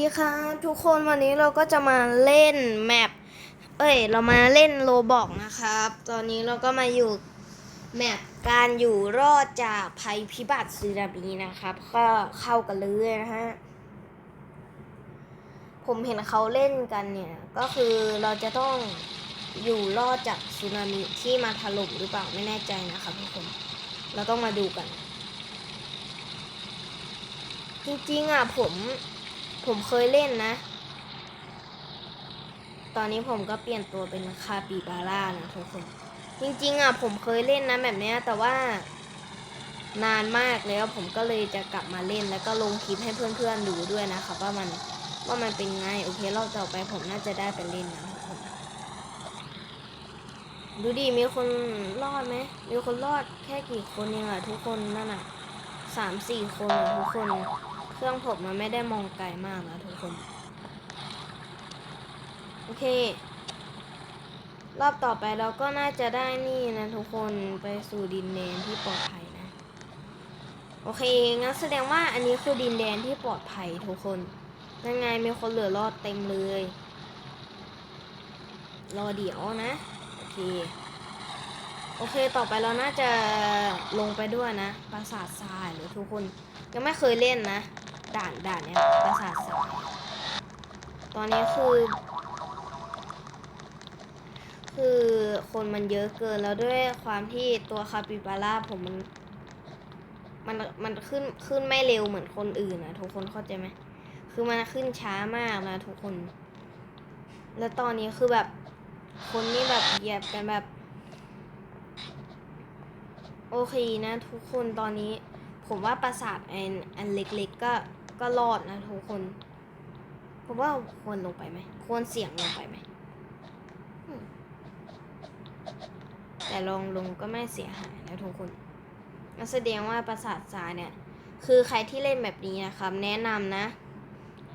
ดีค่ะทุกคนวันนี้เราก็จะมาเล่นแมปเอ้ย เรามาเล่นโลบอกนะครับ ตอนนี้เราก็มาอยู่แมปการอยู่รอดจากภัยพิบัติสึนามินะครับ ก็เข้ากันเลยนะฮะผมเห็นเขาเล่นกันเนี่ย ก็คือเราจะต้องอยู่รอดจากสึนามิที่มาถล่มหรือเปล่าไม่แน่ใจนะครับทุกคนเราต้องมาดูกัน จริงๆอะผม ผมเคยเล่นนะ ตอนนี้ผมก็เปลี่ยนตัวเป็นคาปิบาร่านะทุกคน จริงๆอะผมเคยเล่นนะแบบเนี้ยแต่ว่านานมากแล้วผมก็เลยจะกลับมาเล่นแล้วก็ลงคลิปให้เพื่อนๆดูด้วยนะครับว่ามันว่ามันเป็นไงโอเครอบต่อไปผมน่าจะได้ไปเล่นนะทุกคนดูดิมีคนรอดไหมมีคนรอดแค่กี่คนเองอะทุกคนนั่นอะสามสี่คนอะทุกคน เครื่องผมมันไม่ได้มองไกลมากนะทุกคน โอเค รอบต่อไปเราก็น่าจะได้นี่นะทุกคนไปสู่ดินแดนที่ปลอดภัยนะ โอเค งั้นแสดงว่าอันนี้คือดินแดนที่ปลอดภัยทุกคนยังไงมีคนเหลือรอดเต็มเลย รอเดี๋ยวนะ โอเคโอเค ต่อไปเราน่าจะลงไปด้วยนะ ปราสาททรายหรือทุกคน ยังไม่เคยเล่นนะ ด่านด่านเนี้ยปราสาททรายตอนนี้คือ คือคนมันเยอะเกินแล้วด้วยความที่ตัวคาปิบาร่าผมมัน มันมันขึ้นขึ้นไม่เร็วเหมือนคนอื่นนะทุกคนเข้าใจไหมคือมันขึ้นช้ามากนะทุกคน แล้วตอนนี้คือแบบ คนนี่แบบเหยียบกันแบบ โอเคนะทุกคนตอนนี้ ผมว่าปราสาทอันอันเล็กๆก็ ก็รอดนะทุกคนผมว่าควรลงไปไหมควรเสี่ยงลงไปไหมแต่ลองลงก็ไม่เสียหายนะทุกคนนั่นแสดงว่าปราสาททรายเนี่ย คือใครที่เล่นแบบนี้นะครับ แนะนำนะ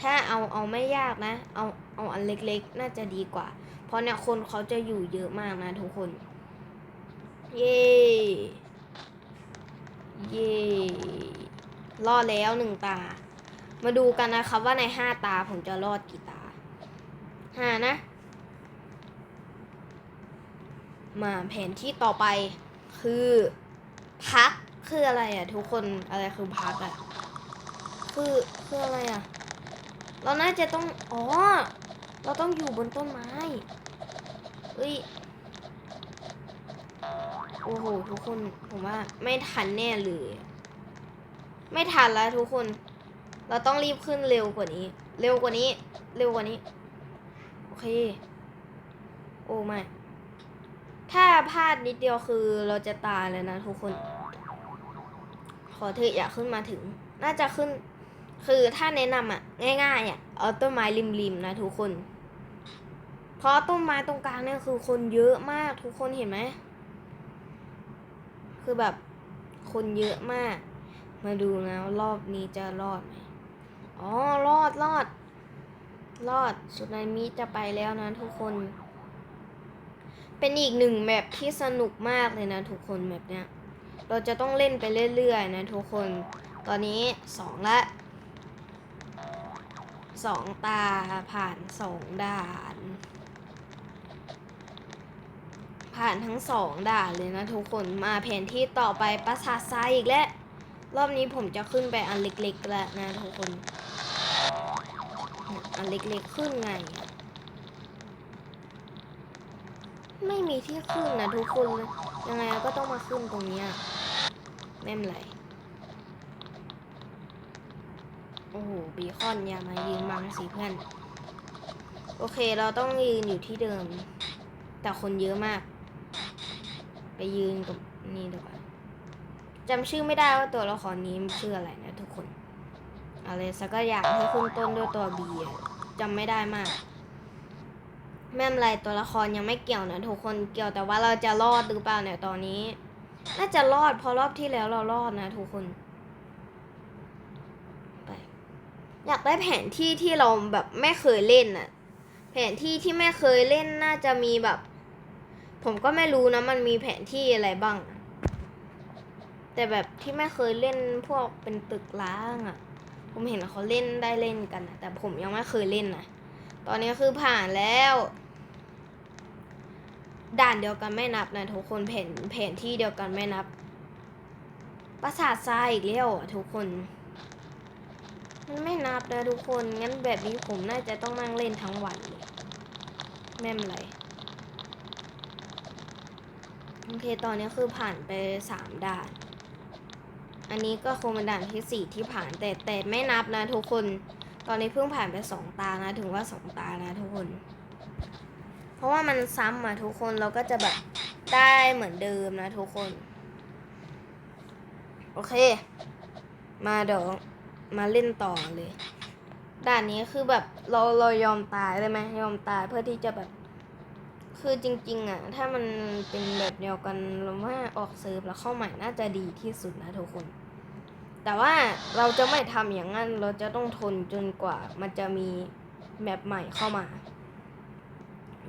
ถ้าเอาเอาไม่ยากนะ เอาเอาอันเล็กๆ น่าจะดีกว่า เพราะเนี่ยคนเขาจะอยู่เยอะมากนะทุกคน เย้เย่รอดแล้วหนึ่งตา มาดูกันนะครับว่าในห้าตาผมจะรอดกี่ตาห้านะ มาแผนที่ต่อไปคือพักคืออะไรอะ ทุกคนอะไรคือพักอะ คือคืออะไรอะ เราน่าจะต้อง อ๋อ เราต้องอยู่บนต้นไม้เอ้ยโอ้โห ทุกคนผมว่าไม่ทันแน่เลย ไม่ทันแล้วทุกคน เราต้องรีบขึ้นเร็วกว่านี้ เร็วกว่านี้ เร็วกว่านี้ โอเค โอ้ไม่ ถ้าพลาดนิดเดียวคือเราจะตายเลยนะทุกคน ขอเถอะอย่าขึ้นมาถึง น่าจะขึ้น คือถ้าแนะนำอะ ง่ายๆอะ เอาต้นไม้ริมๆนะทุกคน เพราะต้นไม้ตรงกลางเนี่ยคือคนเยอะมากทุกคนเห็นไหม คือแบบคนเยอะมาก มาดูนะว่ารอบนี้จะรอดไหม อ๋อ รอดรอด รอด สุดนามิจะไปแล้วนะทุกคน เป็นอีกหนึ่งแมปที่สนุกมากเลยนะทุกคนแมปเนี้ย เราจะต้องเล่นไปเรื่อยๆนะทุกคน ตอนนี้สองละสองตาผ่านสองด่าน ผ่านทั้งสองด่านเลยนะทุกคนมาแผนที่ต่อไปปราสาททรายอีกแล้ว รอบนี้ผมจะขึ้นไปอันเล็กๆแล้วนะทุกคน อันเล็กๆขึ้นไง ไม่มีที่ขึ้นนะทุกคนยังไงก็ต้องมาขึ้นตรงเนี้ยไม่เป็นไรโอ้โหบีคอนอย่ามายืนบังสิเพื่อน โอเคเราต้องยืนอยู่ที่เดิม แต่คนเยอะมาก ไปยืนกับนี่ดีกว่าจำชื่อไม่ได้ว่าตัวละครนี้มันชื่ออะไรนะทุกคน อะไรสักอย่างที่ขึ้นต้นด้วยตัวบี จำไม่ได้มากไม่เป็นไรตัวละครยังไม่เกี่ยวนะทุกคนเกี่ยวแต่ว่าเราจะรอดหรือเปล่าเนี่ยตอนนี้ น่าจะรอดเพราะรอบที่แล้วเรารอดนะทุกคนไปอยากได้แผนที่ที่เราแบบไม่เคยเล่นน่ะ แผนที่ที่ไม่เคยเล่นน่าจะมีแบบ ผมก็ไม่รู้นะมันมีแผนที่อะไรบ้าง แต่แบบที่ไม่เคยเล่นพวกเป็นตึกล้างอะ่ะ ผมเห็นเขาเล่นได้เล่นกันนะแต่ผมยังไม่เคยเล่นนะตอนนี้คือผ่านแล้ว ด่านเดียวกันไม่นับนะทุกคนแผนแผนที่เดียวกันไม่นับ ปราสาททรายอีกแล้วอะทุกคนมันไม่นับนะทุกคน งั้นแบบนี้ผมน่าจะต้องนั่งเล่นทั้งวันเลยแม่มไรโอเค ตอนนี้คือผ่านไปสามด่าน อันนี้ก็คงเป็นด่านที่สี่ที่ผ่านแต่แต่ไม่นับนะทุกคน ตอนนี้เพิ่งผ่านไปสองตานะ ถึงว่าสองตานะทุกคน เพราะว่ามันซ้ำอะทุกคนเราก็จะแบบได้เหมือนเดิมนะทุกคน โอเค มาเดี๋ยวมาเล่นต่อเลย ด่านนี้คือแบบเราเรายอมตายได้ไหมยอมตายเพื่อที่จะแบบ คือจริงๆอะ ถ้ามันเป็นแบบเดียวกันเราว่าออกเซิร์ฟแล้วเข้าใหม่น่าจะดีที่สุดนะทุกคน แต่ว่าเราจะไม่ทำอย่างนั้น เราจะต้องทนจนกว่า มันจะมีแมปใหม่เข้ามา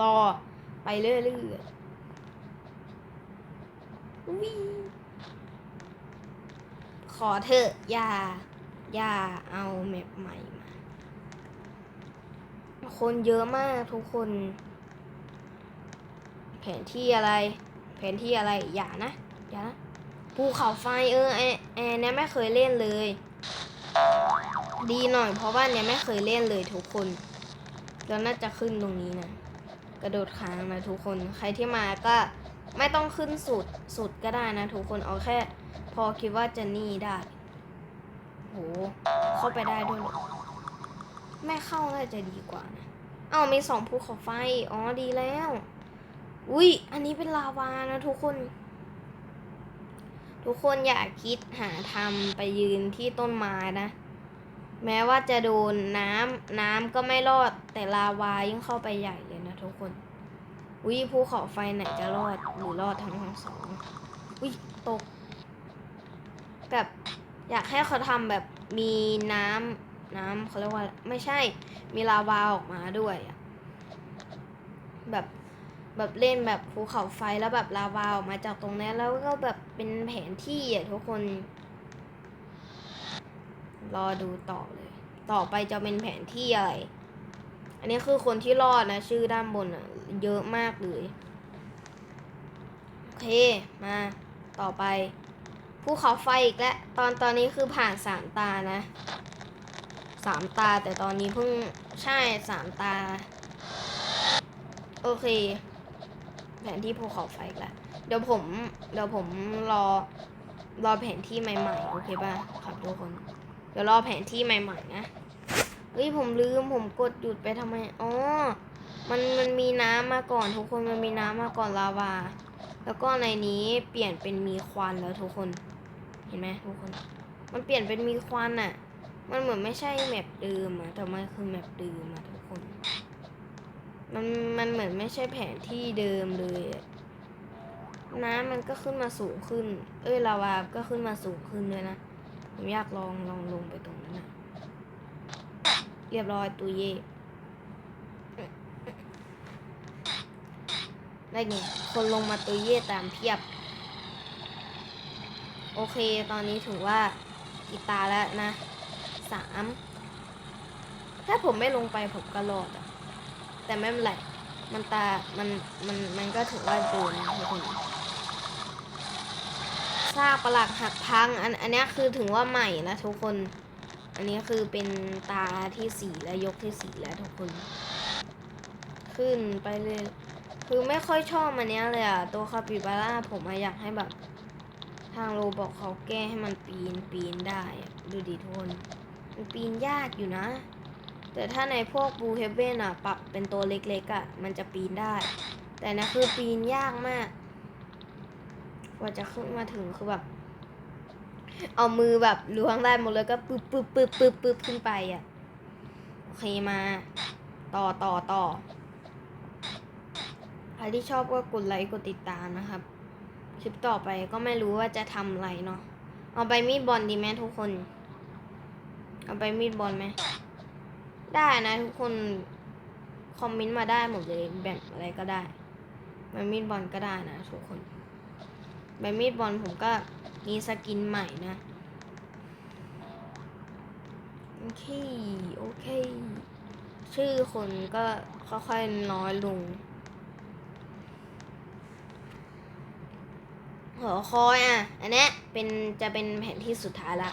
รอไปเรื่อยๆอุ๊ยขอเถอะ อย่า อย่าเอาแมปใหม่มา คนเยอะมากทุกคน แผนที่อะไร แผนที่อะไรอย่านะอย่านะภูเขาไฟเออแอแอนเนี่ยไม่เคยเล่นเลย ดีหน่อยเพราะว่าเนี่ยไม่เคยเล่นเลยทุกคนแล้วน่าจะขึ้นตรงนี้นะกระโดดค้างนะทุกคนใครที่มาก็ไม่ต้องขึ้นสุดสุดก็ได้นะทุกคนเอาแค่ พอคิดว่าจะนี่ได้โหเข้าไปได้ด้วยไม่เข้าน่าจะดีกว่านะเอ้ามีสองภูเขาไฟ อ๋อดีแล้ว อุ้ยอันนี้เป็นลาวานะทุกคน ทุกคนอย่าคิดหาทำไปยืนที่ต้นไม้นะ แม้ว่าจะโดนน้ำน้ำก็ไม่รอด แต่ลาวายิ่งเข้าไปใหญ่เลยนะทุกคนอุ้ยภูเขาไฟไหนจะรอดหรือรอดทั้งทั้งสองอุ้ยตกแบบอยากให้เขาทำแบบมีน้ำน้ำเขาเรียกว่าไม่ใช่มีลาวาออกมาด้วยอะแบบ แบบเล่นแบบภูเขาไฟแล้วแบบลาวาออกมาจากตรงนี้นแล้วก็แบบเป็นแผนที่อะทุกคน รอดูต่อเลย ต่อไปจะเป็นแผนที่อะไร อันนี้คือคนที่รอดนะ ชื่อด้านบนอะ เยอะมากเลยโอเคมาต่อไปภูเขาไฟอีกแล้วตอนตอนนี้คือผ่านสามตานะสามตาแต่ตอนนี้เพิ่งใช่สามตา โอเค แผนที่ภูเขาไฟอีกแล้วเดี๋ยวผม เดี๋ยวผมรอ รอแผนที่ใหม่ๆ โอเคป่ะครับทุกคน เดี๋ยวรอแผนที่ใหม่ๆนะเฮ้ยผมลืมผมกดหยุดไปทำไมอ๋อมันมันมีน้ำมาก่อนทุกคนมันมีน้ำมาก่อนลาวา แล้วก็ในนี้เปลี่ยนเป็นมีควันแล้วทุกคน เห็นไหมทุกคน มันเปลี่ยนเป็นมีควันอะ่ะ มันเหมือนไม่ใช่แมปเดิมอะแต่มันคือแมปเดิมอะ มันมันเหมือนไม่ใช่แผนที่เดิมเลยอะน้ำมันก็ขึ้นมาสูงขึ้น เอ้ยลาวาก็ขึ้นมาสูงขึ้นเลยนะ ผมอยากลองลองลงไปตรงนั้นนะเรียบร้อยตุยเย่ได้ไงคนลงมาตุยเย่ตามเพียบ โอเคตอนนี้ถือว่ากีตาแล้วนะสามถ้าผมไม่ลงไปผมก็รอดอะ แต่ไม่เป็นไรมันตา มัน มัน มันก็ถือว่าโดนทุกคนซากปลักหักพัง อัน อันนี้คือถึงว่าใหม่นะทุกคน อันนี้คือเป็นตาที่สี่และยกที่สี่แล้วทุกคน ขึ้นไปเลย คือไม่ค่อยชอบมันเนี้ยเลยอะตัวคาปิบาร่าผมอยากให้แบบ ทางโรบอกเขาแก้ให้มันปีนปีนได้ ดูดิทุกคน มันปีนยากอยู่นะ แต่ถ้าในพวกบูเฮเบนอะ ปรับเป็นตัวเล็กๆอะ มันจะปีนได้ แต่นะคือปีนยากมาก กว่าจะขึ้นมาถึงคือแบบ เอามือแบบล้วงได้หมดเลยก็ปึ๊บปึ๊บปึ๊บปึ๊บปึ๊บขึ้นไปอะ โอเคมา ต่อต่อต่อใครที่ชอบก็กดไลค์กดติดตามนะครับ คลิปต่อไปก็ไม่รู้ว่าจะทำอะไรเนาะ เอาไปมีดบอลดีไหมทุกคน เอาไปมีดบอลไหม ได้นะทุกคนคอมเมนต์มาได้หมดเลยแบบอะไรก็ได้ใบมีดบอลก็ได้นะทุกคนใบมีดบอลผมก็มีสกินใหม่นะ โอเค โอเค ชื่อคนก็ค่อยๆน้อยลงหอคอยอะ อันนี้เป็นจะเป็นแผนที่สุดท้ายละ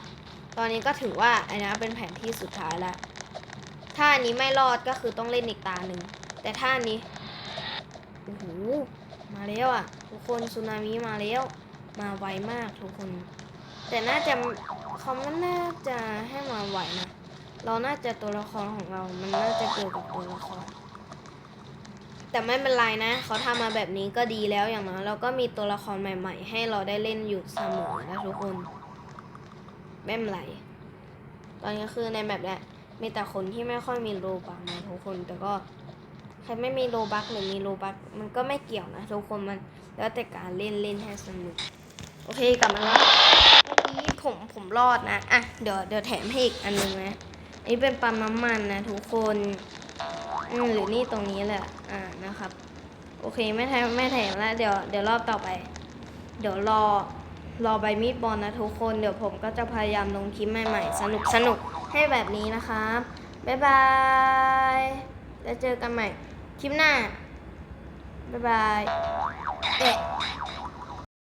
ตอนนี้ก็ถือว่าอันนี้เป็นแผนที่สุดท้ายละ ถ้าอันนี้ไม่รอดก็คือต้องเล่นอีกตาหนึ่ง แต่ถ้าอันนี้โอ้โหมาแล้วอะ ทุกคนสึนามิมาแล้ว มาไวมากทุกคน แต่น่าจะเขาไม่น่าจะให้มาไหวนะเราน่าจะตัวละครของเรา มันน่าจะเกี่ยวกับตัวละคร แต่ไม่เป็นไรนะ เขาทำมาแบบนี้ก็ดีแล้วอย่างน้อยเราก็มีตัวละครใหม่ ๆ ให้เราได้เล่นอยู่เสมอนะทุกคนไม่เป็นไรตอนนี้คือในแบบเนี้ย มีแต่คนที่ไม่ค่อยมีโลบักนะทุกคน แต่ก็ใครไม่มีโลบักหรือมีโลบักมันก็ไม่เกี่ยวนะทุกคนมันแล้วแต่การเล่นเล่นให้สนุก โอเคกลับมาแล้วเมื่อกี้ผมผมรอดนะอะเดี๋ยวเดี๋ยวแถมให้อีกอันหนึงนะอันนี้เป็นปั๊มน้ำมันนะทุกคนอืมหรือนี่ตรงนี้แหละอ่านะครับ โอเคไม่แถมไม่แถมแล้วเดี๋ยวเดี๋ยวรอบต่อไป เดี๋ยวรอ รอใบมีดบอลนะทุกคน เดี๋ยวผมก็จะพยายามลงคลิปใหม่ๆ สนุกสนุกให้แบบนี้นะครับ บ๊ายบาย แล้วเจอกันใหม่ คลิปหน้า บ๊ายบาย เอ๊ะ